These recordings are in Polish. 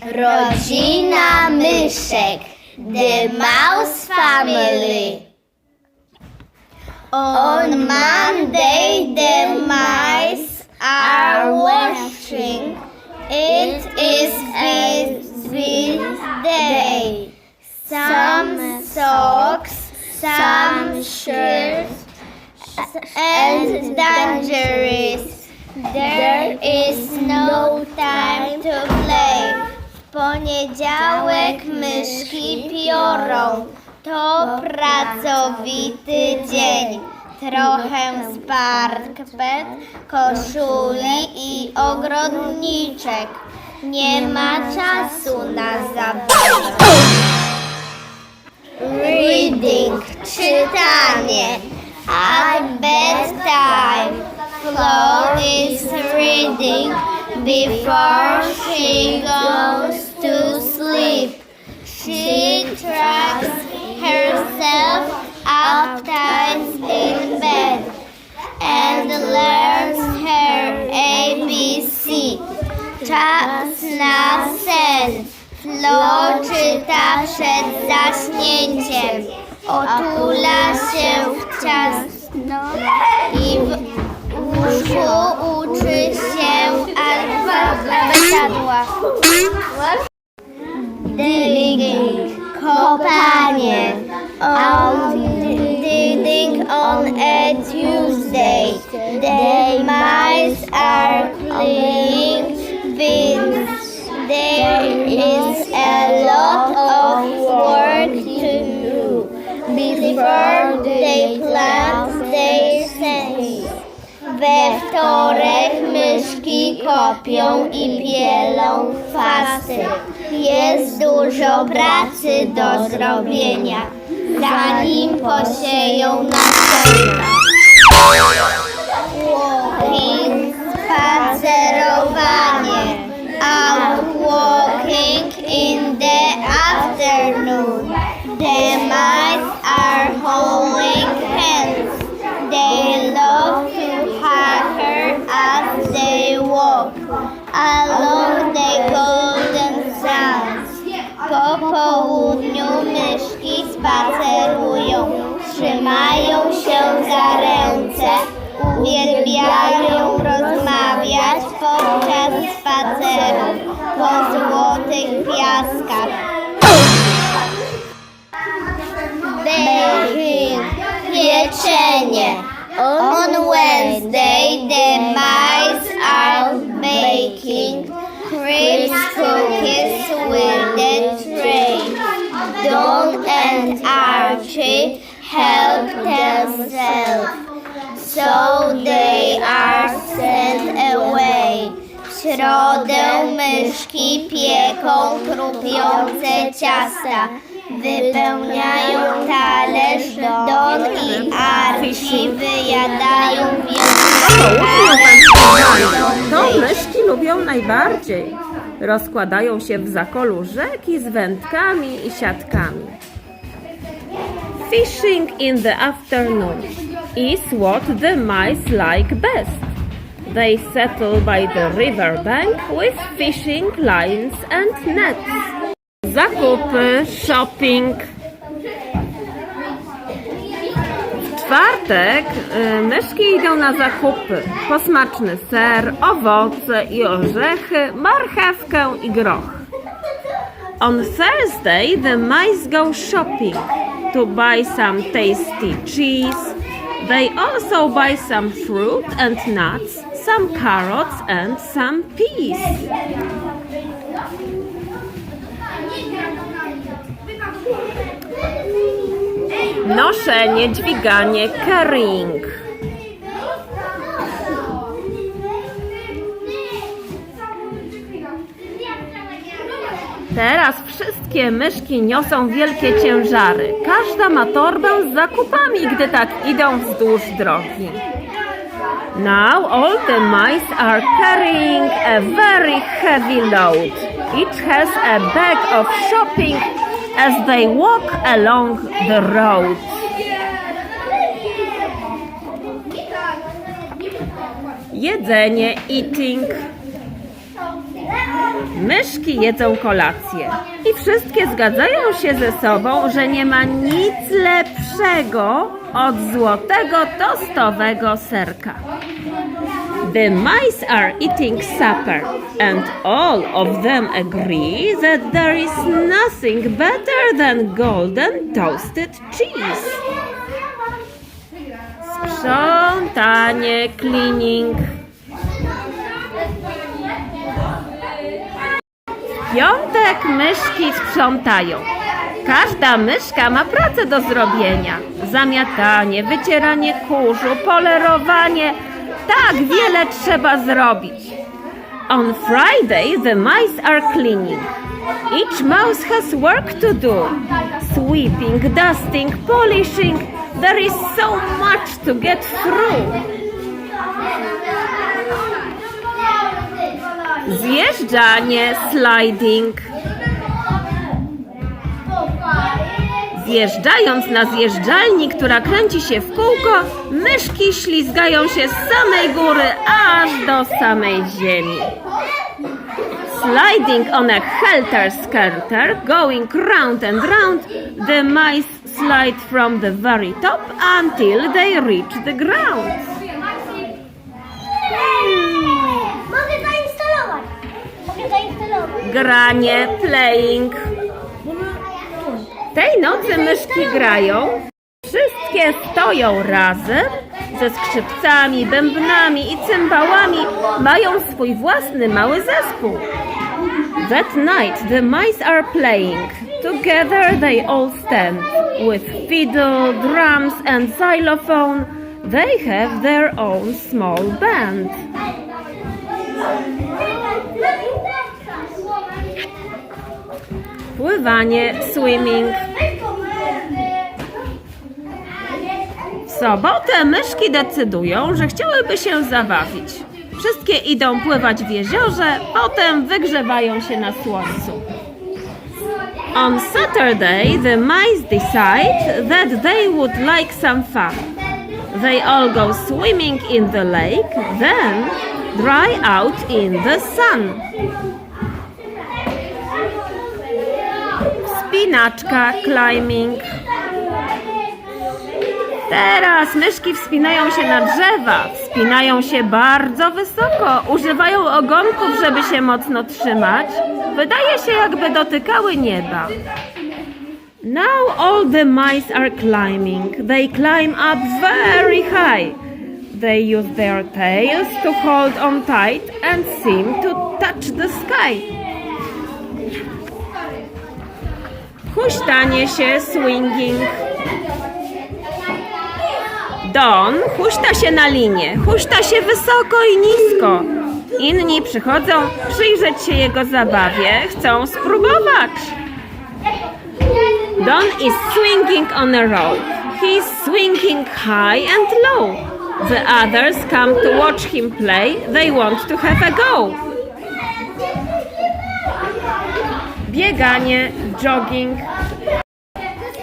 Rodzina myszek. The Mouse Family. On Monday, the mice are washing. It is busy day. Some socks, some shirts, and dangerous. There is no time to play. Poniedziałek myszki piorą. To pracowity dzień. Trochę skarpet, koszuli i ogrodniczek. Nie ma czasu na zabawę. Reading, czytanie. At bedtime, Flo is reading before she goes to sleep. She tracks herself up tight in bed and learns her ABC. Czas sen. Flo czyta przed zaśnięciem. Otula się w ciasno i w łóżku alfabetadła. Digging, kopanie. On digging uh, um, on a Tuesday. The mice are cleaning bins. There is a lot of work to do before they plant. We wtorek myszki kopią i pielą fasy. Jest dużo pracy do zrobienia, zanim posieją nasiona. Walking, spacerowanie. Południu myszki spacerują, trzymają się za ręce, uwielbiają rozmawiać podczas spaceru po złotych piaskach. Baking, pieczenie. On Wednesday, the help themselves, so they are sent away. W środę myszki pieką chrupiące ciasta. Wypełniają talerz, Don i Archie wyjadają To myszki lubią najbardziej. Rozkładają się w zakolu rzeki z wędkami i siatkami. Fishing in the afternoon is what the mice like best. They settle by the river bank with fishing lines and nets. Zakupy, shopping. W czwartek y, myszki idą na zakupy. Posmaczny ser, owoce i orzechy, marchewkę i groch. On Thursday the mice go shopping to buy some tasty cheese. They also buy some fruit and nuts, some carrots and some peas. Noszenie, dźwiganie, carrying. Teraz wszystkie myszki niosą wielkie ciężary. Każda ma torbę z zakupami, gdy tak idą wzdłuż drogi. Now all the mice are carrying a very heavy load. Each has a bag of shopping as they walk along the road. Jedzenie, eating. Myszki jedzą kolację i wszystkie zgadzają się ze sobą, że nie ma nic lepszego od złotego tostowego serka. The mice are eating supper, and all of them agree that there is nothing better than golden toasted cheese. Sprzątanie, cleaning. Piątek myszki sprzątają. Każda myszka ma pracę do zrobienia. Zamiatanie, wycieranie kurzu, polerowanie. Tak wiele trzeba zrobić. On Friday the mice are cleaning. Each mouse has work to do. Sweeping, dusting, polishing. There is so much to get through. Zjeżdżanie, sliding. Zjeżdżając na zjeżdżalni, która kręci się w kółko, myszki ślizgają się z samej góry aż do samej ziemi. Sliding on a helter-skelter, going round and round, the mice slide from the very top until they reach the ground. Granie, playing. Tej nocy myszki grają. Wszystkie stoją razem ze skrzypcami, bębnami i cymbałami. Mają swój własny mały zespół. That night the mice are playing. Together they all stand. With fiddle, drums and xylophone, they have their own small band. Pływanie, swimming. W sobotę myszki decydują, że chciałyby się zabawić. Wszystkie idą pływać w jeziorze, potem wygrzewają się na słońcu. On Saturday, the mice decide that they would like some fun. They all go swimming in the lake, then dry out in the sun. Wspinaczka, climbing. Teraz myszki wspinają się na drzewa, wspinają się bardzo wysoko, używają ogonków, żeby się mocno trzymać. Wydaje się, jakby dotykały nieba. Now all the mice are climbing. They climb up very high. They use their tails to hold on tight and seem to touch the sky. Huśtanie się, swinging. Don huśta się na linie, huśta się wysoko i nisko. Inni przychodzą przyjrzeć się jego zabawie, chcą spróbować. Don is swinging on a rope. He is swinging high and low. The others come to watch him play. They want to have a go. Bieganie, jogging.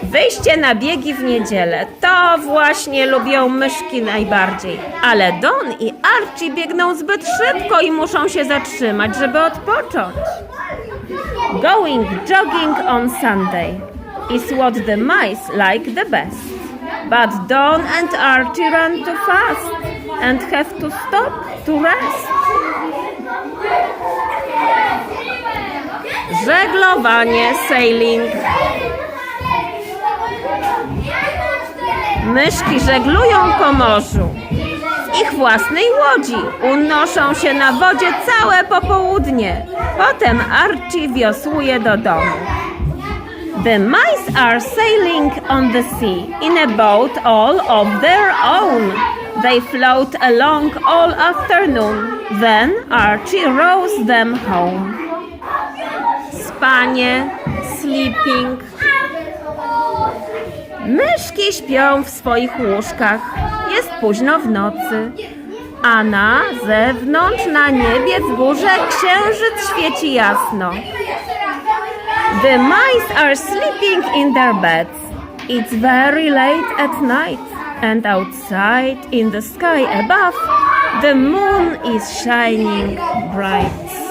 Wyjście na biegi w niedzielę. To właśnie lubią myszki najbardziej. Ale Don i Archie biegną zbyt szybko i muszą się zatrzymać, żeby odpocząć. Going jogging on Sunday is what the mice like the best. But Don and Archie run too fast and have to stop to rest. Żeglowanie, sailing. Myszki żeglują po morzu. W ich własnej łodzi unoszą się na wodzie całe popołudnie. Potem Archie wiosłuje do domu. The mice are sailing on the sea in a boat all of their own. They float along all afternoon. Then Archie rows them home. Spanie, sleeping. Myszki śpią w swoich łóżkach. Jest późno w nocy. A na zewnątrz na niebie wzgórze księżyc świeci jasno. The mice are sleeping in their beds. It's very late at night, and outside in the sky above, the moon is shining bright.